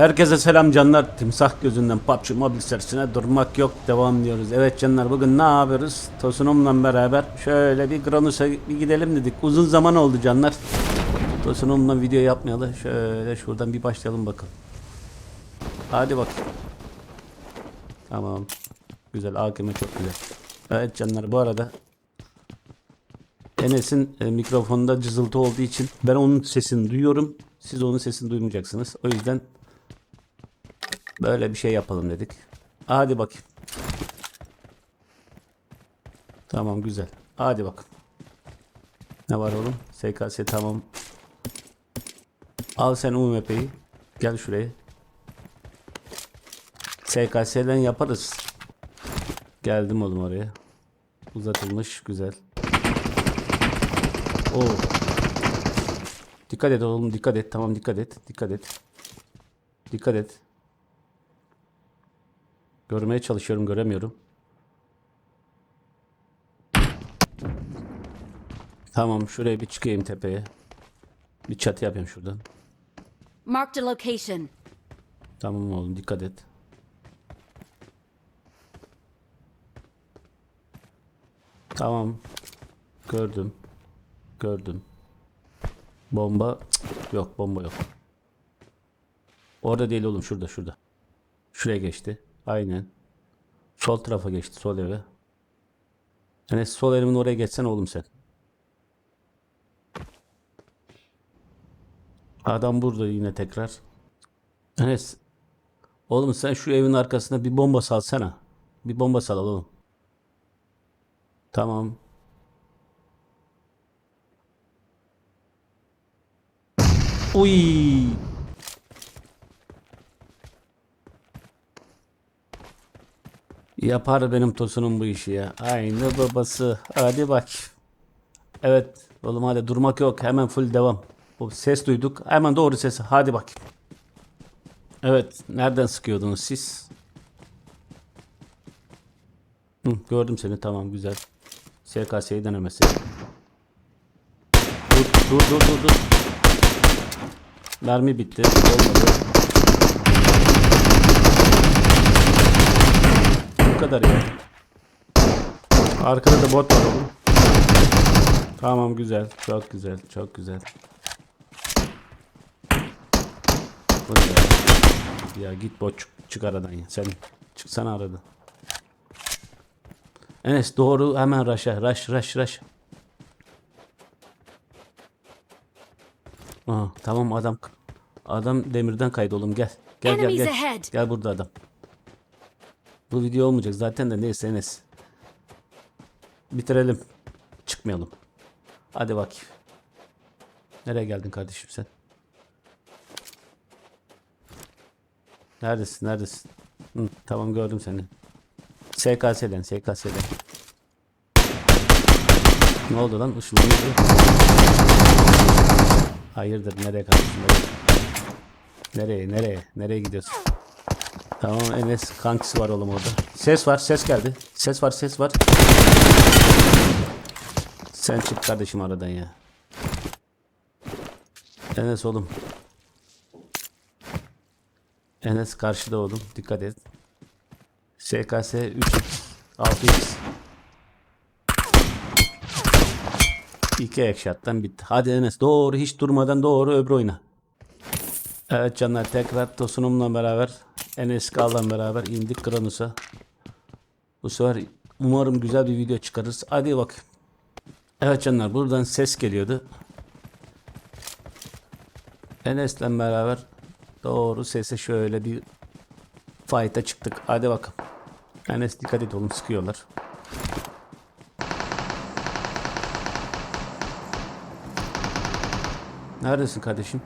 Herkese selam canlar. Timsah gözünden PUBG Mobile serisine durmak yok. Devam diyoruz. Evet canlar bugün ne yapıyoruz? Tosunum'la beraber şöyle bir Granus'a bir gidelim dedik. Uzun zaman oldu canlar. Tosunum'la video yapmayalı. Şöyle şuradan bir başlayalım bakalım. Hadi bak. Tamam. Güzel. AKM çok güzel. Evet canlar bu arada Enes'in e, mikrofonda cızıltı olduğu için ben onun sesini duyuyorum. Siz onun sesini duymayacaksınız. O yüzden böyle bir şey yapalım dedik. Hadi bakayım. Tamam güzel. Hadi bak. Ne var oğlum? SKS tamam. Al sen UMP'yi. Gel şuraya. SKS'den yaparız. Geldim oğlum oraya. Uzatılmış güzel. Oo. Dikkat et oğlum dikkat et. Tamam dikkat et. Dikkat et. Dikkat et. Görmeye çalışıyorum göremiyorum. Tamam şuraya bir çıkayım tepeye. Bir çatı yapayım şuradan. Marked a location. Tamam oğlum dikkat et. Tamam. Gördüm. Gördüm. Bomba Cık, yok bomba yok. Orada değil oğlum şurada şurada. Şuraya geçti. Aynen. Sol tarafa geçti sol eve. Yani sol elimin oraya geçsen oğlum sen. Adam burada yine tekrar. Enes. Oğlum sen şu evin arkasına bir bomba salsana. Bir bomba sal oğlum. Tamam. Uy. Yapar benim tosunum bu işi ya. Aynı babası. Hadi bak. Evet. Oğlum hadi durmak yok. Hemen full devam. O ses duyduk. Hemen doğru ses. Hadi bak. Evet. Nereden sıkıyordunuz siz? Hı, gördüm seni. Tamam güzel. SKS'yi denemesi. Dur dur dur dur dur. Mermi bitti. Olmadı. Bu kadar ya. Arkada da bot var oğlum. Tamam güzel. Çok güzel. Çok güzel. Ya? Ya git bot çık, çık aradan ya. Sen çıksana aradan. Enes doğru hemen raşa. Raş raş raş. Aa, tamam adam adam demirden kaydı oğlum gel. Gel gel gel. Gel burada adam. Bu video olmayacak zaten de neyse Enes. Bitirelim. Çıkmayalım. Hadi bak. Nereye geldin kardeşim sen? Neredesin? Neredesin? Hı, tamam gördüm seni. SKS'den, SKS'den. Ne oldu lan? Işınlanıyor. Hayırdır? Nereye kardeşim? Nereye? Nereye? Nereye gidiyorsun? Tamam Enes kankisi var oğlum orada. Ses var, ses geldi. Ses var, ses var. Sen çık kardeşim aradan ya. Enes oğlum. Enes karşıda oğlum. Dikkat et. SKS 3x 6x 2 ekşattan bitti. Hadi Enes doğru hiç durmadan doğru öbür oyna. Evet canlar tekrar Tosunum'la beraber Enes Kal'la beraber indik Granus'a. Bu sefer umarım güzel bir video çıkarırız. Hadi bak. Evet canlar buradan ses geliyordu. Enes'le beraber doğru sese şöyle bir fight'a çıktık. Hadi bakalım. Enes dikkat et oğlum sıkıyorlar. Neredesin kardeşim?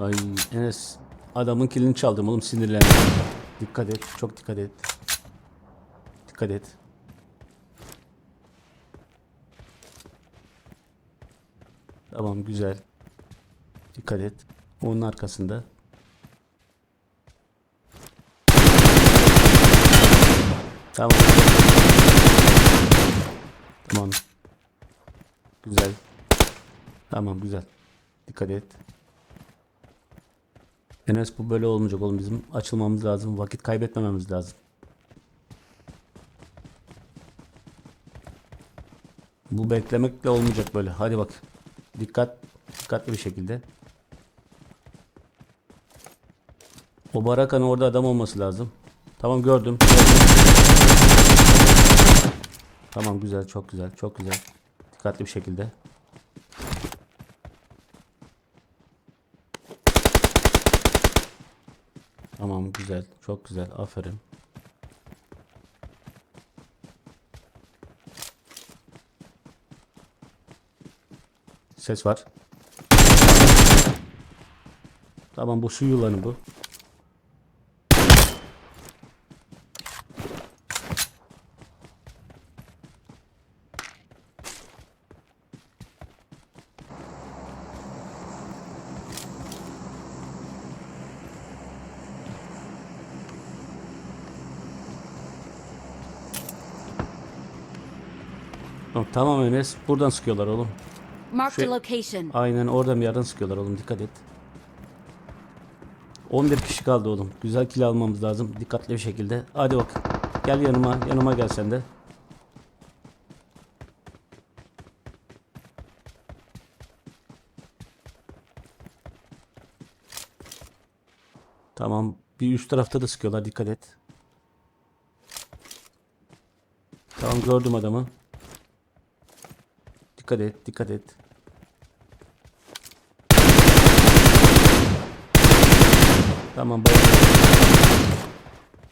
Ay Enes adamın kilini çaldım oğlum sinirlendim. Dikkat et çok dikkat et. Dikkat et. Tamam güzel. Dikkat et. Onun arkasında. Tamam. Tamam. Güzel. Tamam güzel. Dikkat et. Enes bu böyle olmayacak oğlum bizim açılmamız lazım. Vakit kaybetmememiz lazım. Bu beklemekle olmayacak böyle. Hadi bak. Dikkat dikkatli bir şekilde. O barakanın orada adam olması lazım. Tamam gördüm. Tamam güzel çok güzel çok güzel. Dikkatli bir şekilde. Tamam güzel çok güzel aferin. Ses var. Tamam bu su yılanı bu. Tamam, Enes buradan sıkıyorlar oğlum. Marked a Şey- location. Aynen oradan bir yerden sıkıyorlar oğlum dikkat et. 11 kişi kaldı oğlum. Güzel kill almamız lazım dikkatli bir şekilde. Hadi bak. Gel yanıma. Yanıma gel sen de. Tamam. Bir üst tarafta da sıkıyorlar dikkat et. Tamam gördüm adamı. Dikkat et, dikkat et. Tamam bak.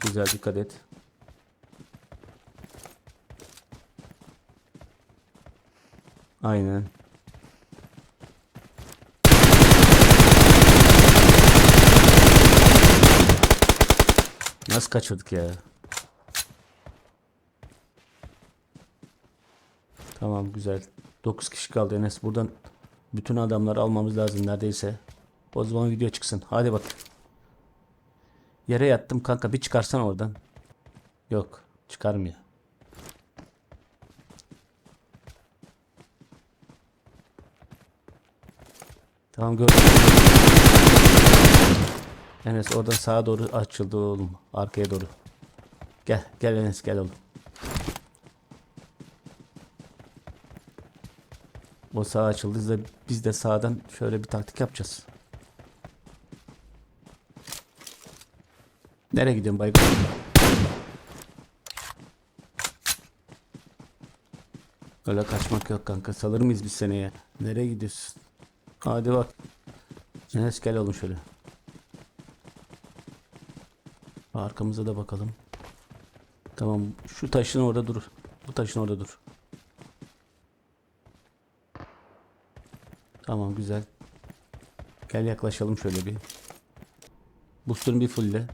Güzel dikkat et. Aynen. Nasıl kaçırdık ya? Tamam güzel. 9 kişi kaldı Enes. Buradan bütün adamları almamız lazım neredeyse. O zaman video çıksın. Hadi bak. Yere yattım kanka bir çıkarsan oradan. Yok çıkarmıyor. Tamam gördüm. Enes oradan sağa doğru açıldı oğlum. Arkaya doğru. Gel gel Enes gel oğlum. O sağ açıldı. Biz de, sağdan şöyle bir taktik yapacağız. Nereye gidiyorsun Baygur? Öyle kaçmak yok kanka. Salır mıyız biz seneye? Nereye gidiyorsun? Hadi bak. Enes gel oğlum şöyle. Arkamıza da bakalım. Tamam. Şu taşın orada dur. Bu taşın orada dur. Tamam güzel. Gel yaklaşalım şöyle bir. Booster'ın bir fulle.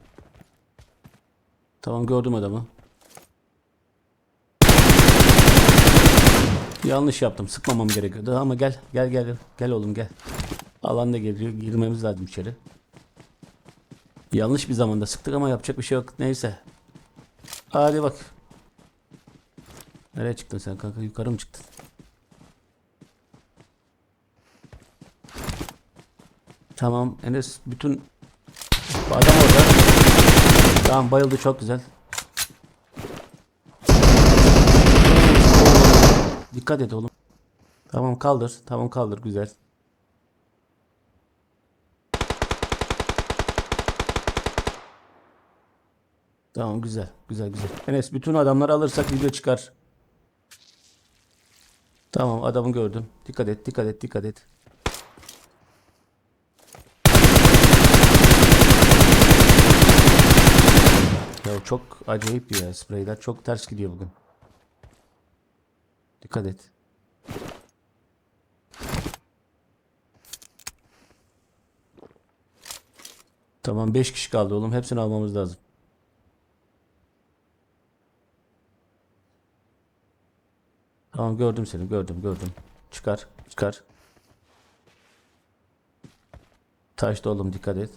Tamam gördüm adamı. Yanlış yaptım. Sıkmamam gerekiyordu ama gel gel gel gel oğlum gel. Alan da geliyor. Girmemiz lazım içeri. Yanlış bir zamanda sıktık ama yapacak bir şey yok. Neyse. Hadi bak. Nereye çıktın sen kanka? Yukarı mı çıktın? Tamam Enes bütün adam orada. Tamam bayıldı çok güzel. Dikkat et oğlum. Tamam kaldır. Tamam kaldır güzel. Tamam güzel. Güzel güzel. Enes bütün adamları alırsak video çıkar. Tamam adamı gördüm. Dikkat et dikkat et dikkat et. Ya çok acayip ya. Spreyler çok ters gidiyor bugün. Dikkat et. Tamam 5 kişi kaldı oğlum. Hepsini almamız lazım. Tamam gördüm seni gördüm gördüm. Çıkar çıkar. Taşta oğlum dikkat et.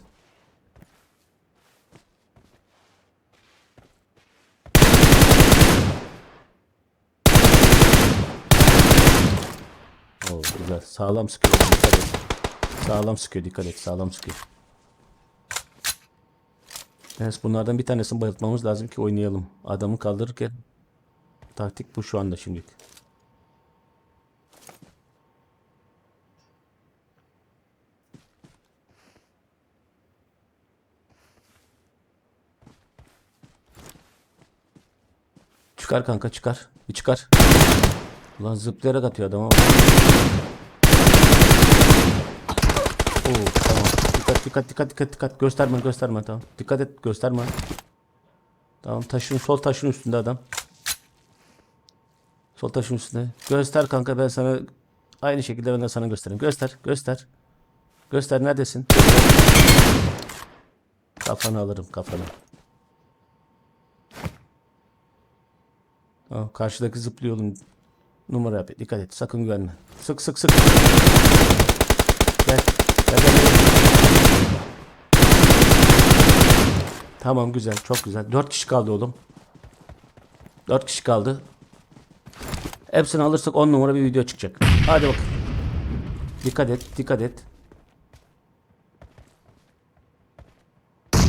Oo, güzel. Sağlam sıkıyor. Dikkat et. Sağlam sıkıyor. Dikkat et. Sağlam sıkıyor. Evet, bunlardan bir tanesini bayıltmamız lazım ki oynayalım. Adamı kaldırırken taktik bu şu anda şimdilik. Çıkar kanka çıkar. Bir çıkar. Ulan zıplayarak atıyor adam ama. Oo, tamam. Dikkat dikkat dikkat dikkat dikkat. Gösterme gösterme tamam. Dikkat et gösterme. Tamam taşın sol taşın üstünde adam. Sol taşın üstünde. Göster kanka ben sana aynı şekilde ben de sana göstereyim. Göster göster. Göster neredesin? Kafanı alırım kafanı. Tamam, karşıdaki zıplıyor. Numara yap. Dikkat et. Sakın güvenme. Sık sık sık. Gel. Tamam güzel. Çok güzel. Dört kişi kaldı oğlum. Dört kişi kaldı. Hepsini alırsak 10 numara bir video çıkacak. Hadi bak. Dikkat et. Dikkat et.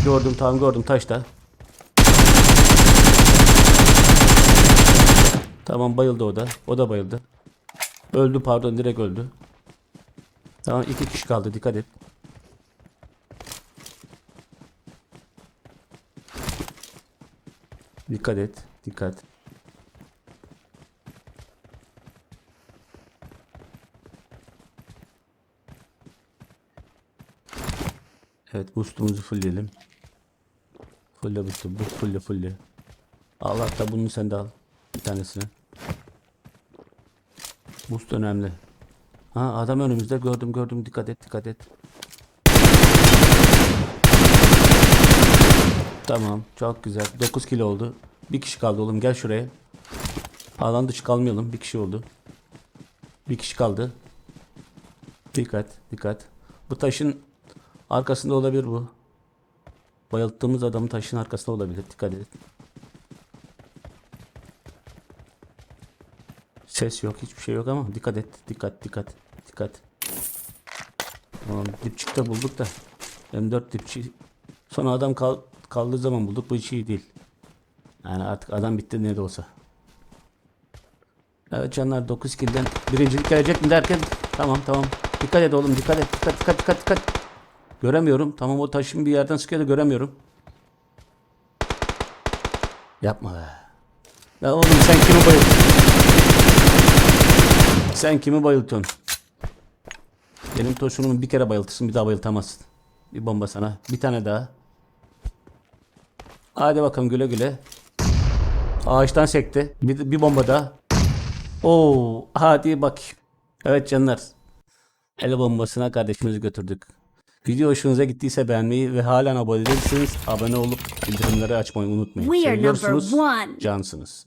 Gördüm tamam gördüm taşta. Tamam bayıldı o da. O da bayıldı. Öldü pardon direkt öldü. Tamam iki kişi kaldı dikkat et. Dikkat et. Dikkat. Evet boostumuzu fullleyelim. Fulle boost'u. Bu fulle fulle. Al hatta bunu sen de al. Bir tanesini. Boost önemli. Ha adam önümüzde gördüm gördüm dikkat et dikkat et. Tamam çok güzel 9 kilo oldu. Bir kişi kaldı oğlum gel şuraya. Alan dışı kalmayalım bir kişi oldu. Bir kişi kaldı. Dikkat dikkat. Bu taşın arkasında olabilir bu. Bayılttığımız adamın taşın arkasında olabilir dikkat et. Ses yok, hiçbir şey yok ama dikkat et, dikkat, dikkat, dikkat. Tamam, dipçikte bulduk da. M4 dipçi. Sonra adam kal kaldığı zaman bulduk. Bu hiç iyi değil. Yani artık adam bitti ne de olsa. Evet canlar 9 kill'den birincilik gelecek mi derken tamam tamam. Dikkat et oğlum dikkat et dikkat dikkat dikkat dikkat. Göremiyorum. Tamam o taşın bir yerden sıkıyor da göremiyorum. Yapma be. Ya oğlum sen kimi bayılttın? Sen kimi bayıltıyorsun? Benim toşunumu bir kere bayıltırsın bir daha bayıltamazsın. Bir bomba sana. Bir tane daha. Hadi bakalım güle güle. Ağaçtan sekti. Bir, bir bomba daha. Oo, hadi bak. Evet canlar. El bombasına kardeşimizi götürdük. Video hoşunuza gittiyse beğenmeyi ve halen abone değilseniz abone olup bildirimleri açmayı unutmayın. Seviyorsunuz. Cansınız.